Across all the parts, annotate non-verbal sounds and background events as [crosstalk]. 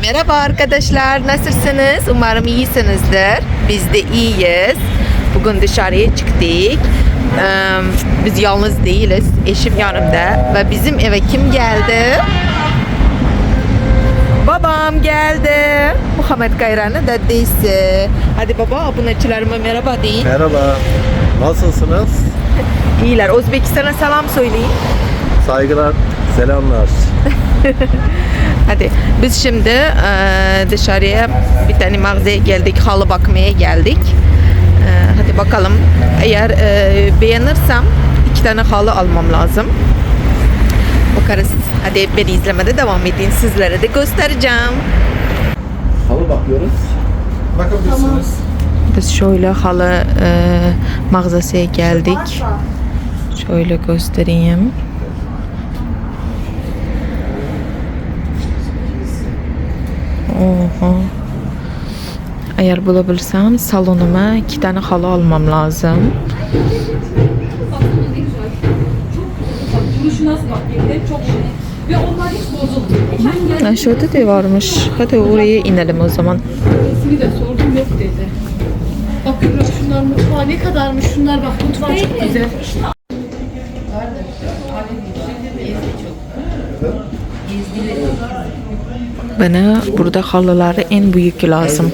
Merhaba arkadaşlar, nasılsınız? Umarım iyisinizdir. Biz de iyiyiz. Bugün dışarıya çıktık. Biz yalnız değiliz. Eşim yanımda ve bizim eve kim geldi? Babam geldi. Muhammed Kayran'ın dedesi. Hadi baba abonecilerime merhaba deyin. Merhaba. Nasılsınız? İyiler. Özbekistan'a selam söyleyin. Saygılar, selamlar. [laughs] Hadi biz şimdi e, dışarıya bir tane mağazaya geldik, halı bakmaya geldik. E, hadi bakalım. Eğer e, beğenirsem iki tane halı almam lazım. Bakarız. Hadi beni izlemede devam edin. Sizlere de göstereceğim. Halı bakıyoruz. Bakabilirsiniz. Biz şöyle halı e, mağazasına geldik. Şöyle göstereyim. Oha. Eğer bulabilirsem salonuma iki tane halı almam lazım. Baksana ne güzel. Çok bak duruşu nasıl bak yemin çok şey. Ve onlar hiç bozulmuyor. Ben geldim Aşağıda da varmış. Hadi oraya inelim o zaman. ismini de sordum yok dedi. Bak şunlar mutfağı ne kadarmış şunlar bak mutfağı çok güzel. Bana burada halıları en büyük lazım.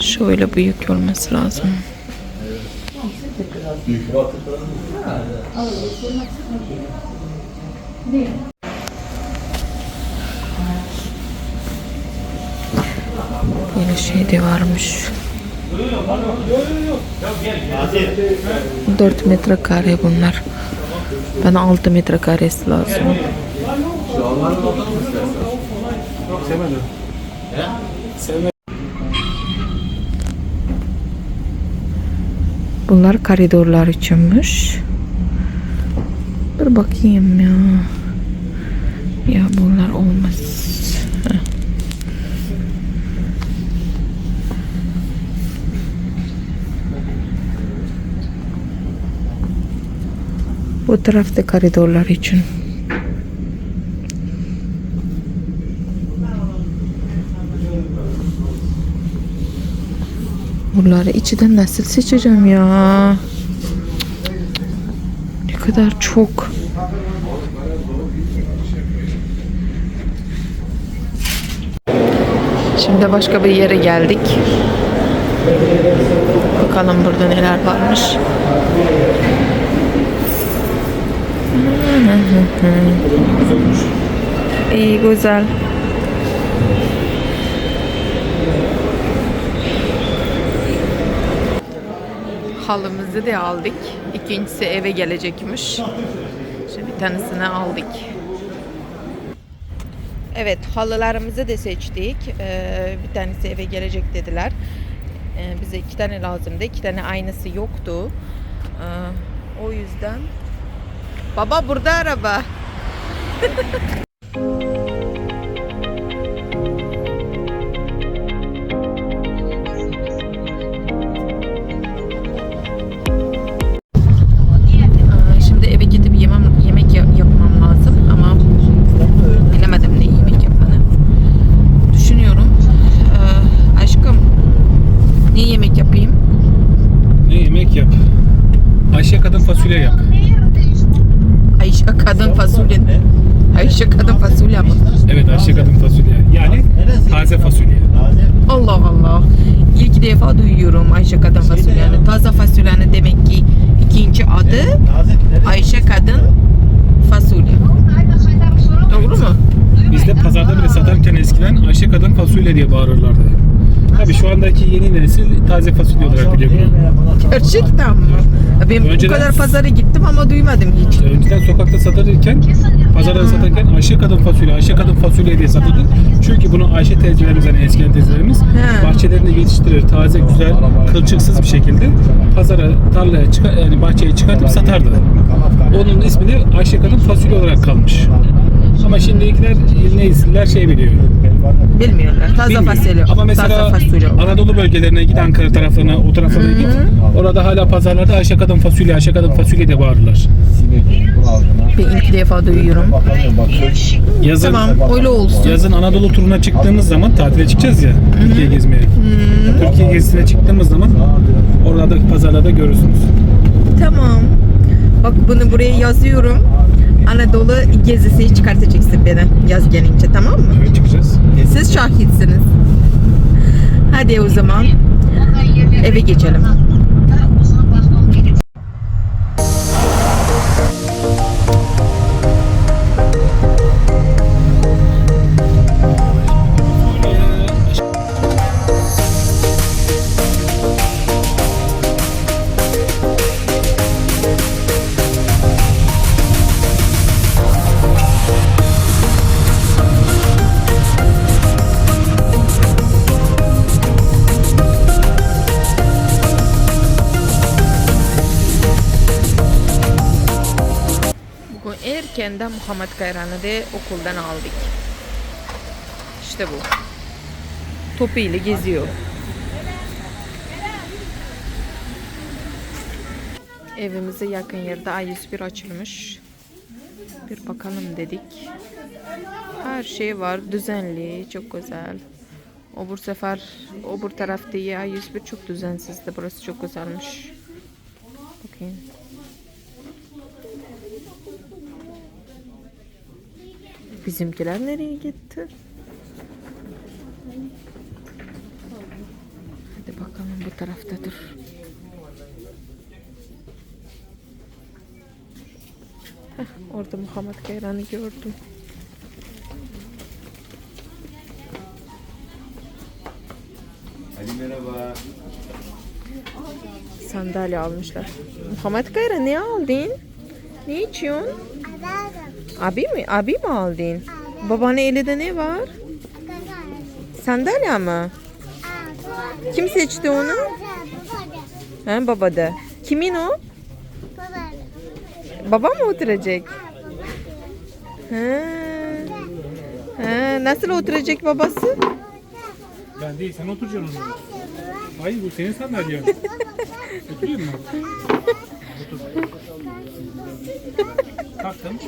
Şöyle büyük olması lazım. Böyle şey de varmış. 4 metrekare bunlar. Bana 6 metrekaresi lazım. Bunlar koridorlar içinmiş. Bir bakayım ya. Ya bunlar olmaz. Heh. Bu tarafta koridorlar için. Bunları içinden nasıl seçeceğim ya? Ne kadar çok. Şimdi başka bir yere geldik. Bakalım burada neler varmış. İyi güzel. Halımızı da aldık. İkincisi eve gelecekmiş. Şimdi bir tanesini aldık. Evet halılarımızı da seçtik. Ee, bir tanesi eve gelecek dediler. Ee, bize iki tane lazımdı. İki tane aynısı yoktu. Ee, o yüzden. Baba burada araba. [laughs] fasulye yap. Ayşe kadın fasulye. Ayşe kadın fasulye mı? Evet Ayşe kadın fasulye. Yani taze fasulye. Allah Allah. İlk defa duyuyorum Ayşe kadın fasulyenin. Taze fasulyenin demek ki ikinci adı Ayşe kadın fasulye. Doğru mu? Bizde pazarda bile satarken eskiden Ayşe kadın fasulye diye bağırırlardı. Tabii şu andaki yeni nesil taze fasulye olarak biliyor bunu. Gerçekten mi? Ben bu Önceden- kadar pazara gittim ama duymadım hiç. Önceden sokakta satılırken, pazarda satarken Ayşe kadın fasulye, Ayşe kadın fasulye diye satılır. Çünkü bunu Ayşe teyzelerimiz, hani eskiden teyzelerimiz He. bahçelerinde yetiştirir, taze, güzel, kılçıksız bir şekilde pazara, tarlaya, çıkar, yani bahçeye çıkartıp satardı. Onun ismi de Ayşe kadın fasulye olarak kalmış. Ama şimdikiler nesiller şey biliyor. Bilmiyorlar. Taze bilmiyor. fasulye. Ama mesela Taze fasulye. Anadolu bölgelerine git Ankara taraflarına, o taraflara git. Orada hala pazarlarda Ayşe kadın fasulye, Ayşe kadın fasulye diye bağırırlar. Ben ilk defa duyuyorum. Yazın, Tamam öyle olsun. yazın Anadolu turuna çıktığımız zaman tatile çıkacağız ya. Türkiye gezmeye. Türkiye gezisine çıktığımız zaman oralardaki pazarlarda görürsünüz. Tamam. Bak bunu buraya yazıyorum. Anadolu gezisi çıkartacaksın beni yaz gelince tamam mı? Evet çıkacağız. Siz şahitsiniz. Hadi o zaman eve geçelim. Erkenden Muhammed Kayran'ı da okuldan aldık. İşte bu. Topu ile geziyor. Evimize yakın yerde A101 açılmış. Bir bakalım dedik. Her şey var. Düzenli. Çok güzel. Obur sefer obur tarafta A101 çok düzensizdi. Burası çok güzelmiş. Bakayım. Bizimkiler nereye gitti? Hadi bakalım bu taraftadır. Heh, orada Muhammed Kayran'ı gördüm. Ali merhaba. Sandalye almışlar. Muhammed Kayran ne aldın? Ne içiyorsun? Abi mi? Abi mi aldın? Babanın elinde ne var? Sandalye mi? Kim seçti onu? Ha, baba da. Kimin o? Baba mı oturacak? Ha. Ha, nasıl oturacak babası? Ben değil sen oturacaksın orada. Hayır bu senin sandalyen. Oturayım mı? Otur. Kalktım.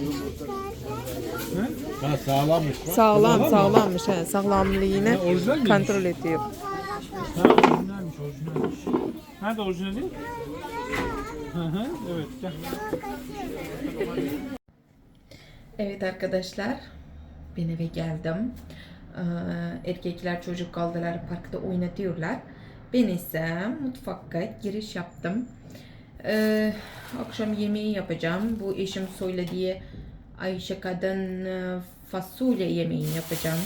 Ha? Ha sağlammış bak. Sağlam, sağlammış. He. Sağlamlığını Ha, kontrol ediyor. Ha, orijinalmiş, orijinalmiş. Nerede orijinali? Hı hı, evet gel. Evet arkadaşlar, ben eve geldim. Ee, erkekler çocuk kaldılar parkta oynatıyorlar. Ben ise mutfakta giriş yaptım. Ee, akşam yemeği yapacağım. Bu eşim söylediği Ayşe kadın e, fasulye yemeği yapacağım.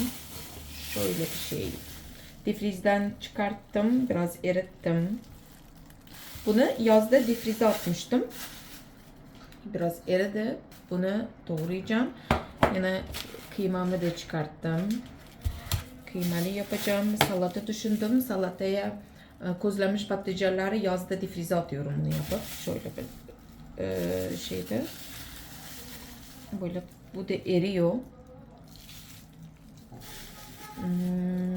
Şöyle bir şey. Difrizden çıkarttım, biraz erittim. Bunu yazda difrize atmıştım. Biraz eridi. Bunu doğrayacağım. Yine kıymamı da çıkarttım. Kıymalı yapacağım. Salata düşündüm. Salataya közlenmiş patlıcanları yazda difrize atıyorum bunu yapıp. Şöyle bir e, şeyde. Böyle bu da eriyor. Hmm,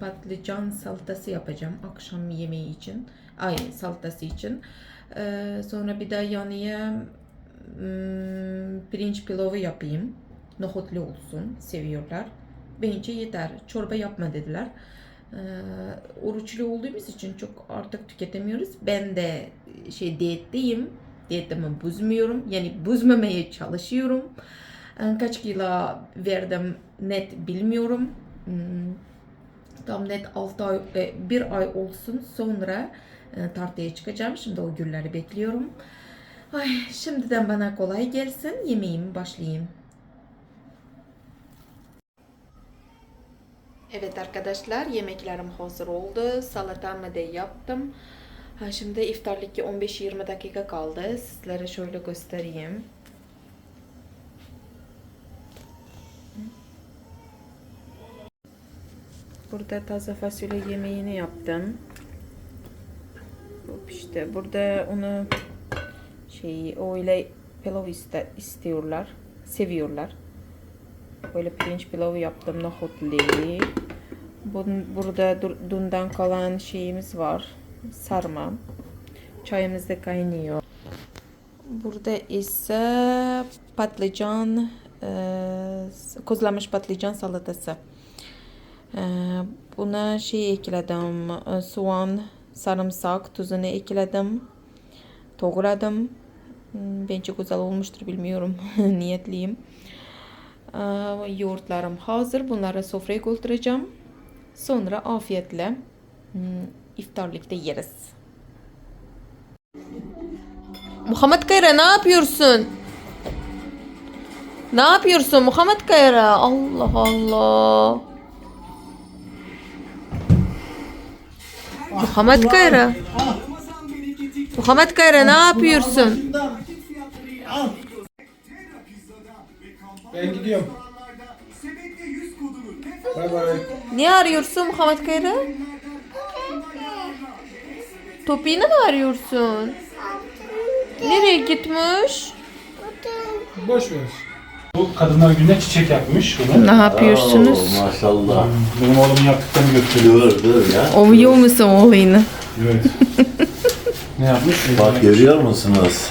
patlıcan salatası yapacağım akşam yemeği için. Ay salatası için. Ee, sonra bir de yanıya hmm, pirinç pilavı yapayım. Nohutlu olsun. Seviyorlar. Bence yeter. Çorba yapma dediler. Ee, oruçlu olduğumuz için çok artık tüketemiyoruz. Ben de şey diyetteyim. Diyetimi bozmuyorum. Yani bozmamaya çalışıyorum. Ee, Kaç kilo verdim net bilmiyorum. Hmm, Tam net 6 ay, e, bir ay olsun sonra e, tartıya çıkacağım. Şimdi o günleri bekliyorum. Ay, şimdiden bana kolay gelsin. Yemeğimi başlayayım. Evet arkadaşlar yemeklerim hazır oldu. Salatamı da yaptım. Ha, şimdi iftarlık 15-20 dakika kaldı. Sizlere şöyle göstereyim. Burada taze fasulye yemeğini yaptım. İşte burada onu şey öyle pilav iste, istiyorlar. Seviyorlar. Böyle pirinç pilavı yaptım nohutlu. Bun, burada dünden kalan şeyimiz var. Sarma. Çayımız da kaynıyor. Burada ise patlıcan, e, közlenmiş patlıcan salatası. E, buna şey ekledim, e, soğan, sarımsak, tuzunu ekledim, doğradım. Hmm, Bence güzel olmuştur bilmiyorum, [laughs] niyetliyim. E, yoğurtlarım hazır, bunları sofraya götüreceğim. Sonra afiyetle hmm, iftarlıkta yeriz. Muhammed Kayra ne yapıyorsun? Ne yapıyorsun Muhammed Kayra? Allah Allah. Muhammed Kayra. Muhammed Kayra ne yapıyorsun? Ben gidiyorum. Bay bay. Ne arıyorsun Muhammed Kayra? Topiğini mi arıyorsun? Nereye gitmiş? Boş ver. Bu kadınlar gününe çiçek yapmış bunu. Ne yapıyorsunuz? Oo, maşallah. Benim oğlumun yaptıklarını gösteriyor. Dur dur ya. Ovuyor musun oğlunu? Evet. [laughs] ne yapmış? Bak görüyor musunuz?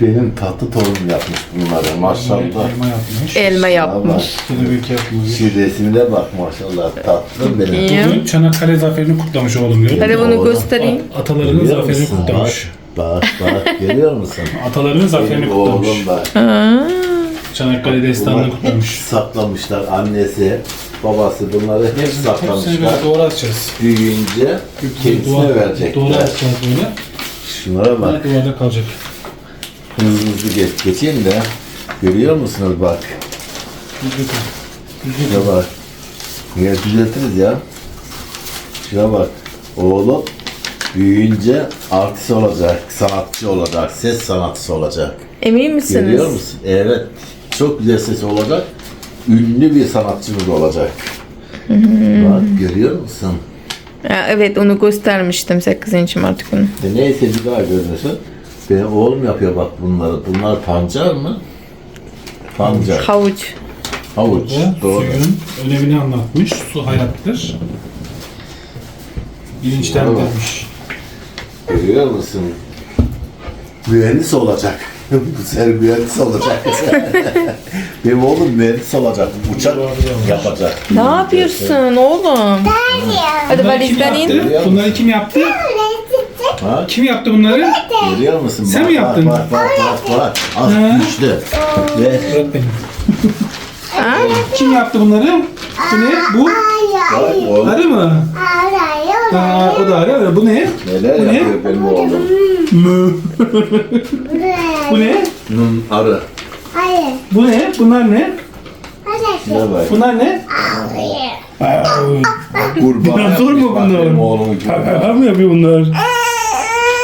Benim tatlı torunum yapmış bunları maşallah. Elma yapmış. Elma yapmış. Kelebek yapmış. Şu resmine bak maşallah tatlı benim. İyi. Bugün Çanakkale zaferini kutlamış oğlum mü? Hadi bunu göstereyim. Atalarının Görüyor zaferini musun? kutlamış. Bak bak görüyor musun? [laughs] Atalarının zaferini Benim kutlamış. oğlum bak. Aa, Çanakkale destanını Bunlar hep kutlamış. saklamışlar annesi, babası bunları hep Hepsini saklamışlar. böyle doğru atacağız. Büyüyünce kendisine Doğru verecekler. atacağız böyle. Şunlara bak. Duvarda kalacak. Hızlı hızlı geç, geçeyim de. Görüyor musunuz bak. Şuna bak. Ya düzeltiriz ya. Şuna bak. Oğlum büyüyünce artist olacak, sanatçı olacak, ses sanatçısı olacak. Emin misiniz? Görüyor musun? Evet. Çok güzel sesi olacak. Ünlü bir sanatçımız olacak. Bak görüyor musun? Ya, evet onu göstermiştim 8. Mart günü. E neyse bir daha görürsün. Benim oğlum yapıyor bak bunları. Bunlar pancar mı? Pancar. Havuç. Havuç. Doğru. suyun önemini anlatmış. Su hayattır. Bilinçten Doğru. demiş. Görüyor musun? Mühendis olacak. [laughs] Bu sefer mühendis olacak. [laughs] Benim oğlum mühendis olacak. Uçak yapacak. Ne yapıyorsun oğlum? Hadi Bunları kim valizden in. yaptı? Bunları kim yaptı? Ha? Kim yaptı bunları? Görüyor musun? Sen bak, mi yaptın? Bak bak bak bak. bak. Az Ha? güçlü. Ve Öğretmenim. Kim yaptı bunları? Bu ne? Bu? bak oğlum Arı mı? Aa, o da arı. Bu ne? neler Bu ne? yapıyor benim oğlum. Mü. Bu ne? Nun arı. Bu ne? Bunlar ne? Ne bak. Bunlar ne? Kurbağa Dinozor mu bak bunlar? Benim oğlumun gibi. Ha mı yapıyor bunlar?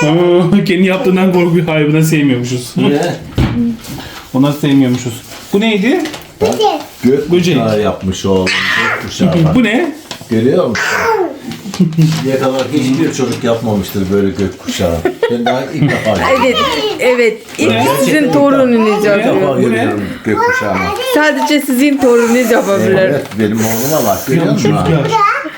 Aa, kendi yaptığından korkuyor. Hayır buna sevmiyormuşuz. Ne? Ona sevmiyormuşuz. Bu neydi? Bak, Gök Böcek. kuşağı yapmış oğlum. Gök kuşağı bak. Bu ne? Görüyor musun? Şimdiye kadar hiçbir çocuk yapmamıştır böyle gök kuşağı. Ben daha ilk defa [laughs] Evet, evet. İlk Ne? sizin torununuz İlk defa yapıyor. Bu ne? görüyorum gök kuşağını. Sadece sizin torununuz yapabilir. Evet benim oğluma bak görüyor musun? ha?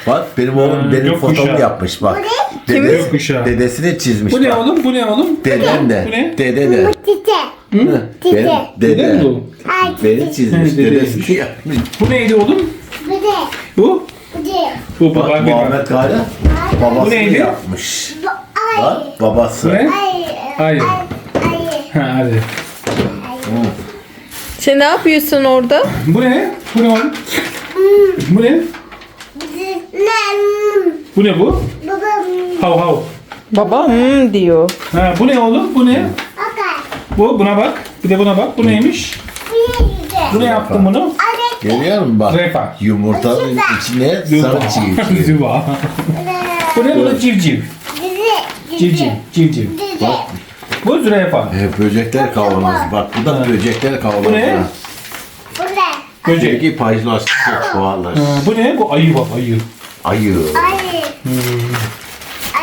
Bak benim oğlum Ha, benim gök fotomu kuşağı. yapmış bak. Kimin? Dede- kuşağı. Dedesini çizmiş Bu ne bak. oğlum? Bu ne oğlum? Deden de. Bu ne? Dede de. Hı? Benim Dede dede. mi bu? Beni çizmiş. He, dede. Dedesini yapmış. Bu neydi oğlum? Bu? Bu Bak baba Muhammed Kale babası Bu neydi? yapmış. Bak babası. Bu ne? Hayır. Ha, hadi. Sen ne yapıyorsun orada? Bu ne? Bu ne oğlum? Bu ne? Bu ne bu? Hav hav. Baba hmm diyor. Ha, bu ne oğlum? Bu ne? Bu buna bak. Bir de buna bak. Bu neymiş? Bu ne yaptın bunu? Görüyor musun bak? Refa. Yumurtanın içine sarı çiğ. Züva. [laughs] Bu ne? Bu da civciv. Civciv. Civciv. Bu zürafa. E, böcekler kavanozu. Bak bu da böcekler kavanozu. Bu ne? Böcek. Peki paylaştık. Ha, bu ne? Bu ayı bak ayı. Ayı.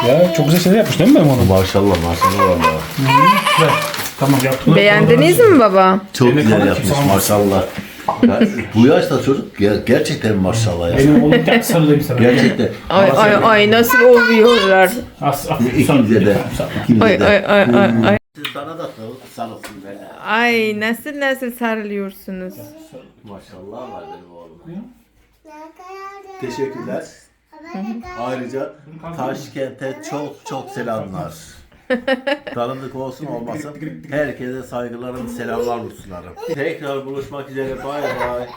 Ya çok güzel şeyler yapmış değil mi ben onu? Maşallah maşallah valla. Güzel. Tamam yaptım. Beğendiniz mi baba? Çok Eline güzel yapmış almaz. maşallah. Ya, bu yaşta çocuk ger- gerçekten maşallah ya. Benim oğlum gel sarılayım sana. Gerçekten. Ay ay ay nasıl oluyorlar? As, as, İkimize de. Ay de. ay ay ay ay. Sana da sarılsın beni. Ay nasıl nasıl sarılıyorsunuz. Maşallah var benim oğlum. Teşekkürler. Ayrıca Taşkent'e çok çok selamlar. [laughs] Tanıdık olsun olmasın. Herkese saygılarım, selamlar, ruslarım. Tekrar buluşmak üzere. Bay bay.